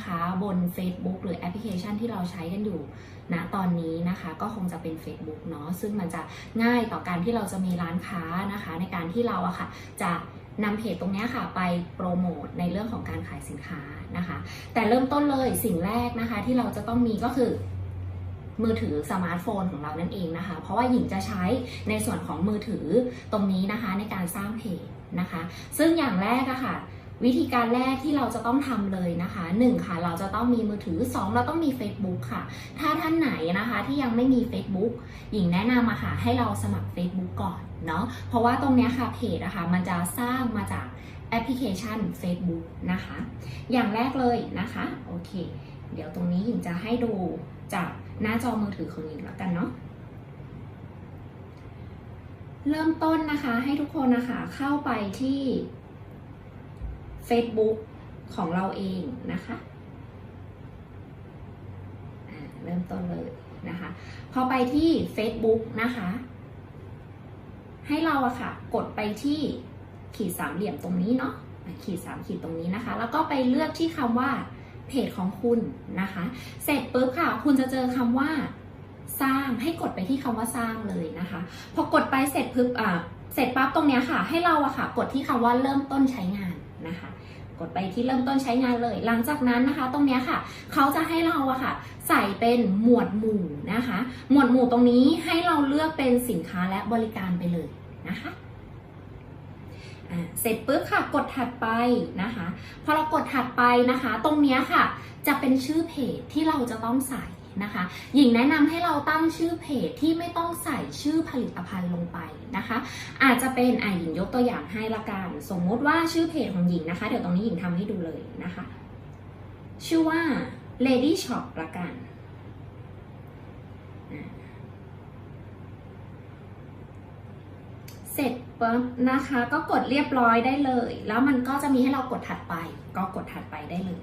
นะคะบน Facebook หรือแอปพลิเคชันที่เราใช้กันอยู่ณตอนนี้นะคะก็คงจะเป็น Facebook เนาะซึ่งมันจะง่ายต่อการที่เราจะมีร้านค้านะคะ ในการที่เราอะค่ะจะนำเพจตรงนี้ค่ะไปโปรโมทในเรื่องของการขายสินค้านะคะ แต่เริ่มต้นเลยสิ่งแรกนะคะที่เราจะต้องมีก็คือมือถือสมาร์ทโฟนของเรานั่นเองนะคะ เพราะว่าหญิงจะใช้ในส่วนของมือถือตรงนี้นะคะในการสร้างเพจนะคะ ซึ่งอย่างแรกอะค่ะ วิธีการแรกที่เราจะต้องทำเลยนะคะ1ค่ะเราจะต้องมีมือถือ 2 เราต้องมี Facebook ค่ะ ถ้าท่านไหนนะคะที่ยังไม่มี Facebook หญิงแนะนำอะค่ะให้เราสมัคร Facebook ก่อนเนาะเพราะว่าตรงเนี้ยค่ะเพจอะค่ะมันจะสร้างมาจากแอปพลิเคชัน Facebook นะคะ อย่างแรกเลยนะคะโอเค เดี๋ยวตรงนี้หญิงจะให้ดูจากหน้าจอมือถือของหญิงแล้วกันเนาะเริ่มต้นนะคะให้ทุกคนนะคะเข้าไปที่ Facebook ของเราเองนะคะเริ่มต้นเลยนะคะ พอไปที่ Facebook นะคะ ให้เราอะค่ะ กดไปที่ขีดสามเหลี่ยมตรงนี้เนาะอะขีดสามขีดตรงนี้นะคะ แล้วก็ไปเลือกที่คำว่าเพจของคุณนะคะ เสร็จปุ๊บค่ะ คุณจะเจอคำว่าสร้างให้กดไปที่คำว่าสร้างเลยนะคะ พอกดไปเสร็จปุ๊บอ่าเสร็จปั๊บตรงเนี้ยค่ะ ให้เราอะค่ะ กดที่คำว่าเริ่มต้นใช้งาน นะคะ กดไปที่เริ่มต้นใช้งานเลย หลังจากนั้นนะคะ ตรงนี้ค่ะ เขาจะให้เราอะค่ะ ใส่เป็นหมวดหมู่นะคะ หมวดหมู่ตรงนี้ให้เราเลือกเป็นสินค้าและบริการไปเลยนะคะเสร็จปุ๊บค่ะ กดถัดไปนะคะ พอเรากดถัดไปนะคะ ตรงนี้ค่ะ จะเป็นชื่อเพจที่เราจะต้องใส่ นะคะหญิงแนะนำให้เราตั้งชื่อเพจที่ไม่ต้องใส่ชื่อผลิตภัณฑ์ลงไปนะคะ อาจจะเป็นอะหญิงยกตัวอย่างให้ละกัน สมมติว่าชื่อเพจของหญิงนะคะ เดี๋ยวตรงนี้หญิงทำให้ดูเลยนะคะ ชื่อว่า Lady Shop ละกันเสร็จปุ๊บนะคะก็กดเรียบร้อยได้เลย แล้วมันก็จะมีให้เรากดถัดไป ก็กดถัดไปได้เลย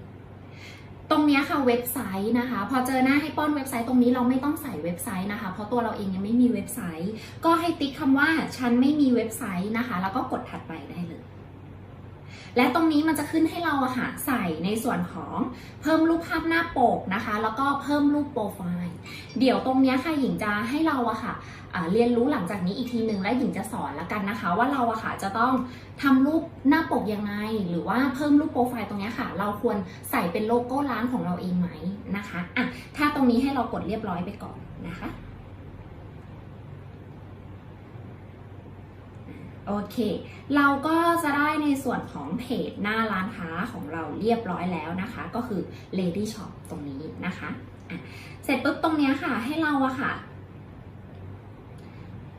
ตรงนี้ค่ะเว็บไซต์นะคะ พอเจอหน้าให้ป้อนเว็บไซต์ตรงนี้เราไม่ต้องใส่เว็บไซต์นะคะ เพราะตัวเราเองยังไม่มีเว็บไซต์ ก็ให้ติ๊กคำว่าฉันไม่มีเว็บไซต์นะคะ แล้วก็กดถัดไปได้เลย และตรงนี้มันจะขึ้นให้เราอะค่ะใส่ในส่วนของเพิ่มรูปภาพหน้าปกนะคะ แล้วก็เพิ่มรูปโปรไฟล์เดี๋ยวตรงนี้ค่ะหญิงจะให้เราอะค่ะเรียนรู้หลังจากนี้อีกทีหนึ่งและหญิงจะสอนละกันนะคะ ว่าเราอะค่ะจะต้องทำรูปหน้าปกยังไง หรือว่าเพิ่มรูปโปรไฟล์ตรงนี้ค่ะ เราควรใส่เป็นโลโก้ร้านของเราเองไหมนะคะอะถ้าตรงนี้ให้เรากดเรียบร้อยไปก่อนนะคะ โอเค เราก็จะได้ในส่วนของเพจหน้าร้านค้าของเราเรียบร้อยแล้วนะคะ ก็คือ Lady Shop ตรงนี้นะคะะเสร็จปุ๊บตรงนี้ค่ะ ให้เราอะค่ะ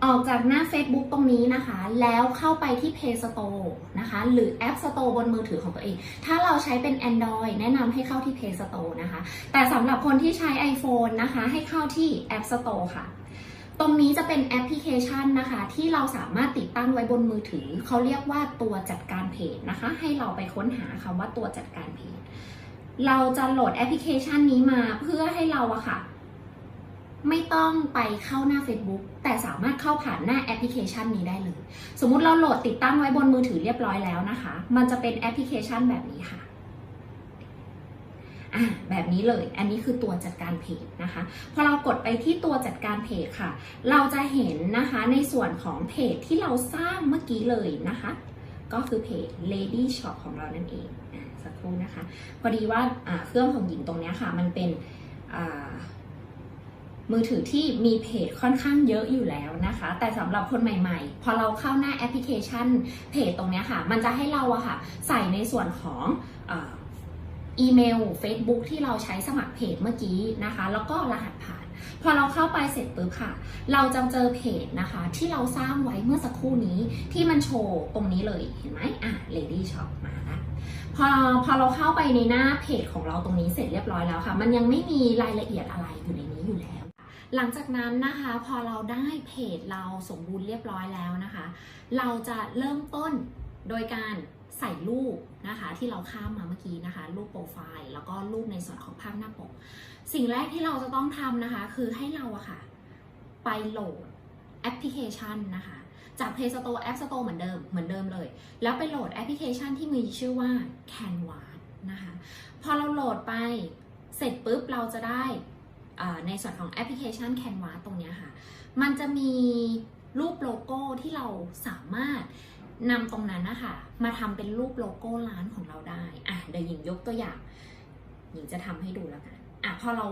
ออกจากหน้า Facebook ตรงนี้นะคะ แล้วเข้าไปที่ Play Store นะคะ หรือ App Store บนมือถือของตัวเอง ถ้าเราใช้เป็น Android แนะนำให้เข้าที่ Play Store นะคะ แต่สำหรับคนที่ใช้ iPhone นะคะ ให้เข้าที่ App Store ค่ะ ตรงนี้จะเป็นแอปพลิเคชันนะคะ ที่เราสามารถติดตั้งไว้บนมือถือ เขาเรียกว่าตัวจัดการเพจนะคะ ให้เราไปค้นหาคำว่าตัวจัดการเพจ เราจะโหลดแอปพลิเคชันนี้มาเพื่อให้เราอะค่ะ ไม่ต้องไปเข้าหน้า Facebook แต่สามารถเข้าผ่านหน้าแอปพลิเคชันนี้ได้เลย สมมุติเราโหลดติดตั้งไว้บนมือถือเรียบร้อยแล้วนะคะ มันจะเป็นแอปพลิเคชันแบบนี้ค่ะ อะแบบนี้เลย อันนี้คือตัวจัดการเพจนะคะ พอเรากดไปที่ตัวจัดการเพจค่ะ เราจะเห็นนะคะในส่วนของเพจที่เราสร้างเมื่อกี้เลยนะคะ ก็คือเพจ Lady Shop ของเรานั่นเองอะสักครู่นะคะ พอดีว่าเครื่องของหญิงตรงนี้ค่ะ มันเป็นมือถือที่มีเพจค่อนข้างเยอะอยู่แล้วนะคะ แต่สำหรับคนใหม่ๆ พอเราเข้าหน้าแอปพลิเคชันเพจตรงนี้ค่ะ มันจะให้เราอะค่ะ ใส่ในส่วนของ อีเมล Facebook ที่เราใช้สมัครเพจเมื่อกี้นะคะ แล้วก็รหัสผ่าน พอเราเข้าไปเสร็จปุ๊บค่ะ เราจะเจอเพจนะคะ ที่เราสร้างไว้เมื่อสักครู่นี้ที่มันโชว์ตรงนี้เลยเห็นไหมอะ Lady Shop มาละพอพอเราเข้าไปในหน้าเพจของเราตรงนี้เสร็จเรียบร้อยแล้วค่ะ มันยังไม่มีรายละเอียดอะไรอยู่ในนี้อยู่แล้ว หลังจากนั้นนะคะพอเราได้เพจเราสมบูรณ์เรียบร้อยแล้วนะคะ เราจะเริ่มต้นโดยการ ใส่รูปนะคะที่เราข้ามมาเมื่อกี้นะคะ รูปโปรไฟล์แล้วก็รูปในส่วนของภาพหน้าปก สิ่งแรกที่เราจะต้องทำนะคะ คือให้เราอะค่ะ ไปโหลดแอปพลิเคชันนะคะ จาก Play Store App Store เหมือนเดิมเหมือนเดิมเลย แล้วไปโหลดแอปพลิเคชันที่มีชื่อว่า Canva นะคะพอเราโหลดไปเสร็จปุ๊บเราจะได้ในส่วนของแอปพลิเคชัน Canva ตรงนี้ค่ะ มันจะมีรูปโลโก้ที่เราสามารถ นำตรงนั้นนะคะมาทำเป็นรูปโลโก้ร้านของเราได้อะเดี๋ยวหญิงยกตัวอย่าง หญิงจะทำให้ดูแล้วกันอะพอเรา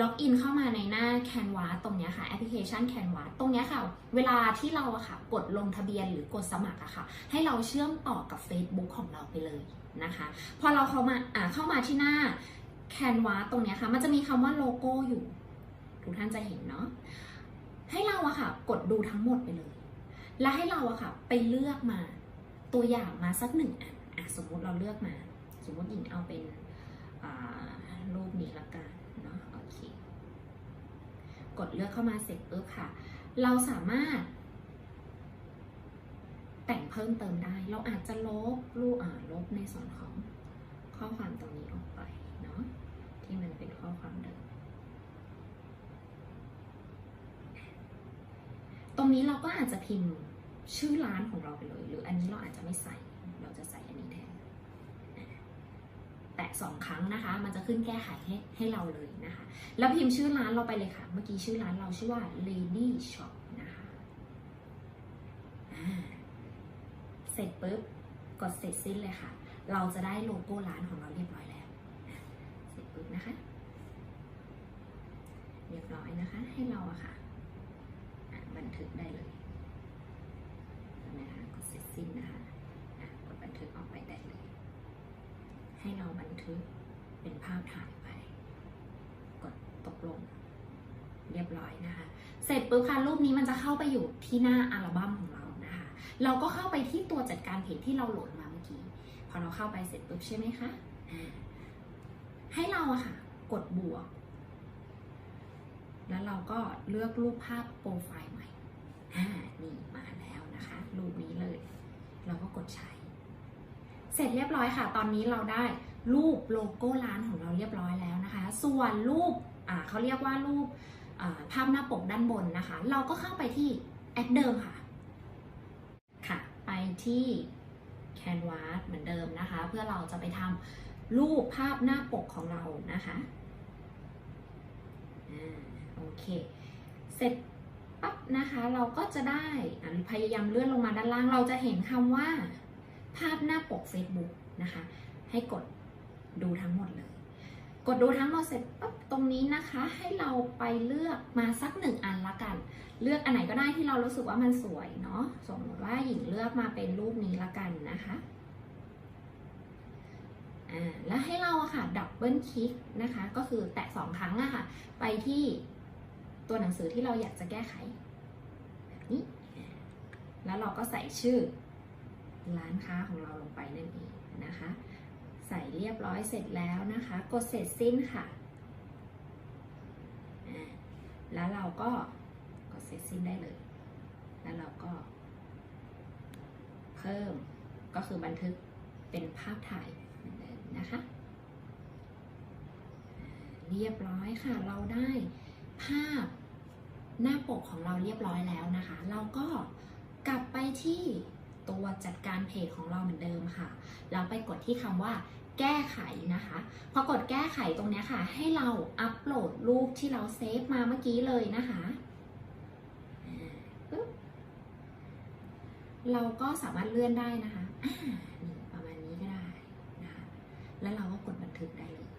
ล็อกอินเข้ามาในหน้า Canva ตรงเนี้ยค่ะแอปพลิเคชัน Canva ตรงเนี้ยค่ะ เวลาที่เราอะค่ะ กดลงทะเบียนหรือกดสมัครอะค่ะ ให้เราเชื่อมต่อกับ Facebook ของเราไปเลยนะคะ พอเราเข้ามาอ่าเข้ามาที่หน้า Canva ตรงเนี้ยค่ะ มันจะมีคำว่าโลโก้อยู่ ทุกท่านจะเห็นเนาะให้เราอะค่ะ กดดูทั้งหมดไปเลย และให้เราอะค่ะไปเลือกมาตัวอย่างมาสักหนึ่งอันอะสมมุติเราเลือกมา สมมติหญิงเอาเป็นรูปนี้ละกันเนาะโอเคกดเลือกเข้ามาเสร็จปุ๊บค่ะ เราสามารถ แต่งเพิ่มเติมได้ เราอาจจะลบรูปอ่าลบในส่วนของข้อความตรงนี้ออกไปเนาะที่มันเป็นข้อความเดิม ตรงนี้เราก็อาจจะพิมพ์ชื่อร้านของเราไปเลย หรืออันนี้เราอาจจะไม่ใส่ เราจะใส่อันนี้แทน แตะสองครั้งนะคะ มันจะขึ้นแก้ไขให้ให้เราเลยนะคะ แล้วพิมพ์ชื่อร้านเราไปเลยค่ะ เมื่อกี้ชื่อร้านเราชื่อว่า Lady Shop นะคะเสร็จปุ๊บ กดเสร็จสิ้นเลยค่ะ เราจะได้โลโก้ร้านของเราเรียบร้อยแล้ว เสร็จปุ๊บนะคะ เรียบร้อยนะคะ ให้เราอะค่ะอะ ทึกได้เลยนะคะกดเสร็จสิ้นนะคะกดบันทึกออกไปได้เลย ให้เราบันทึกเป็นภาพถ่ายไป กดตกลง เรียบร้อยนะคะ เสร็จปุ๊บค่ะรูปนี้มันจะเข้าไปอยู่ที่หน้าอัลบั้มของเรานะคะ เราก็เข้าไปที่ตัวจัดการเพจที่เราโหลดมาเมื่อกี้ พอเราเข้าไปเสร็จปุ๊บใช่ไหมคะให้เราอะค่ะ กดบวก แล้วเราก็เลือกรูปภาพโปรไฟล์ใหม่ อ่านี่มาแล้วนะคะรูปนี้เลย เราก็กดใช้ เสร็จเรียบร้อยค่ะ ตอนนี้เราได้รูปโลโก้ร้านของเราเรียบร้อยแล้วนะคะ ส่วนรูปอ่าเขาเรียกว่ารูปภาพหน้าปกด้านบนนะคะ เราก็เข้าไปที่แอปเดิมค่ะ ค่ะ ไปที่ Canvas เหมือนเดิมนะคะ เพื่อเราจะไปทำรูปภาพหน้าปกของเรานะคะอ่าโอเค เสร็จ ปั๊บนะคะ เราก็จะได้พยายามเลื่อนลงมาด้านล่าง เราจะเห็นคำว่า ภาพหน้าปก Facebook นะคะ ให้กดดูทั้งหมดเลย กดดูทั้งหมดเสร็จปั๊บตรงนี้นะคะ ให้เราไปเลือกมาสักหนึ่งอันละกัน เลือกอันไหนก็ได้ที่เรารู้สึกว่ามันสวยเนาะสมมติว่าหญิงเลือกมาเป็นรูปนี้ละกันนะคะอ่าแล้วให้เราอะค่ะดับเบิลคลิกนะคะ ก็คือแตะสองครั้งอะค่ะ ไปที่ ตัวหนังสือที่เราอยากจะแก้ไขแบบนี้ แล้วเราก็ใส่ชื่อร้านค้าของเราลงไปนั่นเองนะคะ ใส่เรียบร้อยเสร็จแล้วนะคะ กดเสร็จสิ้นค่ะ แล้วเราก็กดเสร็จสิ้นได้เลย แล้วเราก็ เพิ่มก็คือบันทึกเป็นภาพถ่ายเหมือนเดิมนะคะ เรียบร้อยค่ะเราได้ภาพ หน้าปกของเราเรียบร้อยแล้วนะคะ เราก็กลับไปที่ตัวจัดการเพจของเราเหมือนเดิมค่ะแล้วไปกดที่คำว่าแก้ไขนะคะ พอกดแก้ไขตรงนี้ค่ะ ให้เราอัปโหลดรูปที่เราเซฟมาเมื่อกี้เลยนะคะเราก็สามารถเลื่อนได้นะคะนี่ประมาณนี้ก็ได้นะคะ แล้วเราก็กดบันทึกได้เลย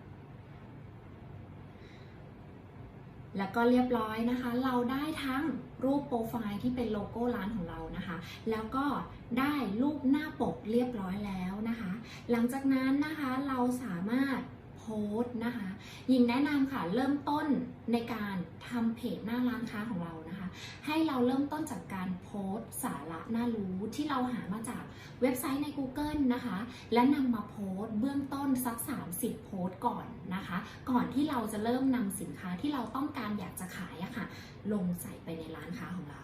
แล้วก็เรียบร้อยนะคะ เราได้ทั้งรูปโปรไฟล์ที่เป็นโลโก้ร้านของเรานะคะ แล้วก็ได้รูปหน้าปกเรียบร้อยแล้วนะคะ หลังจากนั้นนะคะเราสามารถ โพสต์นะคะ ยิงแนะนำค่ะเริ่มต้นในการทำเพจหน้าร้านค้าของเรานะคะ ให้เราเริ่มต้นจากการโพสต์สาระน่ารู้ที่เราหามาจากเว็บไซต์ใน Google นะคะ และนำมาโพสต์เบื้องต้นสัก 30 โพสต์ก่อนนะคะ ก่อนที่เราจะเริ่มนำสินค้าที่เราต้องการอยากจะขายอะค่ะ ลงใส่ไปในร้านค้าของเรา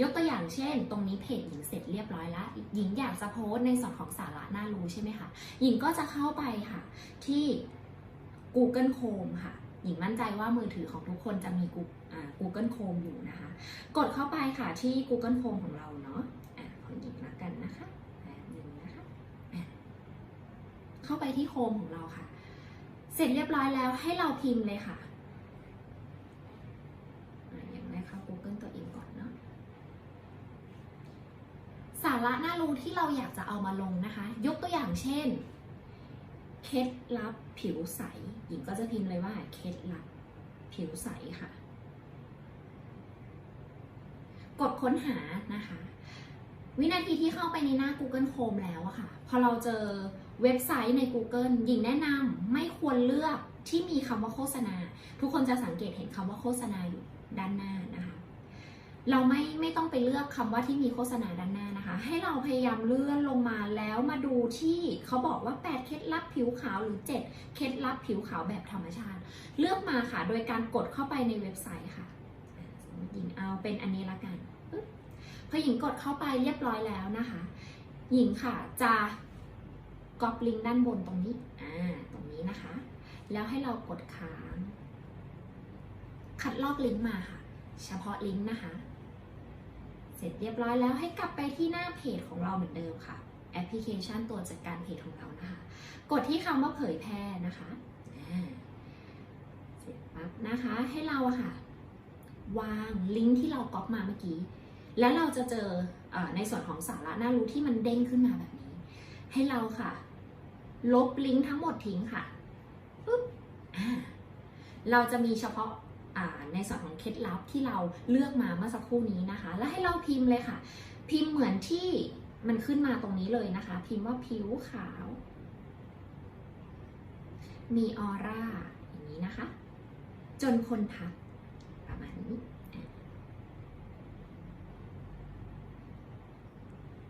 ยกตัวอย่างเช่น ตรงนี้เพจหญิงเสร็จเรียบร้อยแล้ว หญิงอยากจะโพสในส่วนของสาระน่ารู้ใช่ไหมคะ หญิงก็จะเข้าไปค่ะ ที่ Google Chrome ค่ะ หญิงมั่นใจว่ามือถือของทุกคนจะมี Google Chrome อยู่นะคะ กดเข้าไปค่ะที่ Google Chrome ของเราเนาะอะขอหยิบมากันนะคะแป๊บหนึงนะคะะเเข้าไปที่โฮมของเราค่ะ เสร็จเรียบร้อยแล้วให้เราพิมพ์เลยค่ะอะอย่างแรกเข้า Google ตัวเองก่อนเนาะ สาระน่ารู้ที่เราอยากจะเอามาลงนะคะ ยกตัวอย่างเช่น เคล็ดลับผิวใส หญิงก็จะพิมพ์เลยว่าเคล็ดลับผิวใสค่ะ กดค้นหานะคะ วินาทีที่เข้าไปในหน้า Google Chrome แล้วอะค่ะ พอเราเจอเว็บไซต์ใน Google หญิงแนะนำไม่ควรเลือกที่มีคำว่าโฆษณา ทุกคนจะสังเกตเห็นคำว่าโฆษณาอยู่ด้านหน้านะคะ เราไม่ไม่ต้องไปเลือกคำว่าที่มีโฆษณาด้านหน้า ให้เราพยายามเลื่อนลงมาแล้วมาดูที่เขาบอกว่า 8 เคล็ดลับผิวขาวหรือ 7 เคล็ดลับผิวขาวแบบธรรมชาติ เลือกมาค่ะ โดยการกดเข้าไปในเว็บไซต์ค่ะหญิงเอาเป็นอันนี้ละกันพอหญิงกดเข้าไปเรียบร้อยแล้วนะคะ หญิงค่ะจะก๊อปลิงก์ด้านบนตรงนี้ อ่า ตรงนี้นะคะ แล้วให้เรากดค้าง คัดลอกลิงก์มาค่ะ เฉพาะลิงก์นะคะ เสร็จเรียบร้อยแล้วให้กลับไปที่หน้าเพจของเราเหมือนเดิมค่ะ แอปพลิเคชันตัวจัดการเพจของเรานะคะ กดที่คำว่าเผยแพร่นะคะเสร็จปั๊บนะคะให้เราอะค่ะ วางลิงก์ที่เราก๊อปมาเมื่อกี้ แล้วเราจะเจออในส่วนของสาระน่ารู้ที่มันเด้งขึ้นมาแบบนี้ ให้เราค่ะ ลบลิงก์ทั้งหมดทิ้งค่ะปุ๊บเราจะมีเฉพาะ ในส่วนของเคล็ดลับที่เราเลือกมาเมื่อสักครู่นี้นะคะ แล้วให้เราพิมพ์เลยค่ะ พิมพ์เหมือนที่มันขึ้นมาตรงนี้เลยนะคะ พิมพ์ว่าผิวขาว มีออร่าอย่างนี้นะคะ จนคนทักประมาณนี้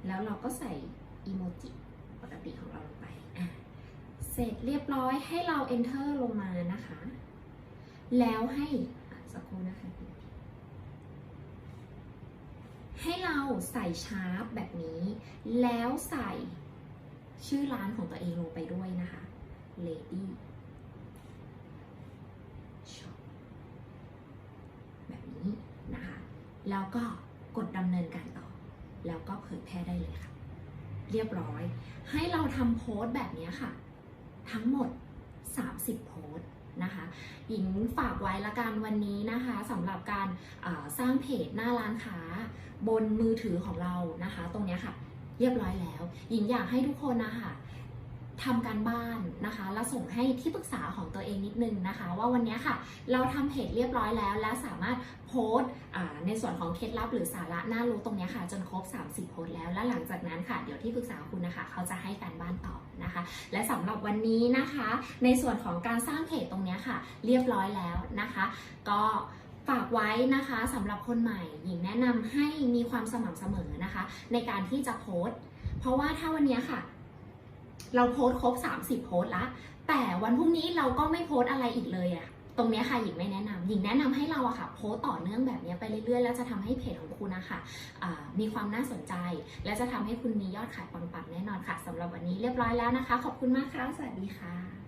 แล้วเราก็ใส่อีโมจิปกติของเราลงไป เสร็จเรียบร้อยให้เรา enter ลงมานะคะ แล้วให้สักครู่นะคะ ให้เราใส่ชาร์ปแบบนี้ แล้วใส่ชื่อร้านของตัวเองลงไปด้วยนะคะ Lady Shop แบบนี้นะคะ แล้วก็กดดำเนินการต่อ แล้วก็เผยแพร่ได้เลยค่ะ เรียบร้อย ให้เราทำโพสต์แบบนี้ค่ะ ทั้งหมด 30 โพสต์ นะคะหญิงฝากไว้ละกันวันนี้นะคะสำหรับการสร้างเพจหน้าร้านค้าบนมือถือของเรานะคะ ตรงนี้ค่ะ เรียบร้อยแล้ว หญิงอยากให้ทุกคนนะคะ ทำการบ้านนะคะ แล้วส่งให้ที่ปรึกษาของตัวเองนิดนึงนะคะ ว่าวันนี้ค่ะ เราทำเพจเรียบร้อยแล้ว และสามารถโพสต์ในส่วนของเคล็ดลับหรือสาระน่ารู้ตรงนี้ค่ะ จนครบ 30โพสต์แล้ว และหลังจากนั้นค่ะ เดี๋ยวที่ปรึกษาคุณนะคะ เขาจะให้การบ้านตอบนะคะ และสำหรับวันนี้นะคะ ในส่วนของการสร้างเพจตรงนี้ค่ะ เรียบร้อยแล้วนะคะ ก็ฝากไว้นะคะสำหรับคนใหม่หญิงแนะนำให้มีความสม่ำเสมอนะคะ ในการที่จะโพสต์ เพราะว่าถ้าวันนี้ค่ะ เราโพสครบ 30 โพสละ แต่วันพรุ่งนี้เราก็ไม่โพสอะไรอีกเลยอะตรงนี้ค่ะหญิงไม่แนะนำหญิงแนะนำให้เราอะค่ะ โพสต่อเนื่องแบบนี้ไปเรื่อยๆ แล้วจะทำให้เพจของคุณนะคะอ่ามีความน่าสนใจ และจะทำให้คุณมียอดขายปังๆแน่นอนค่ะสำหรับวันนี้เรียบร้อยแล้วนะคะ ขอบคุณมากค่ะ สวัสดีค่ะ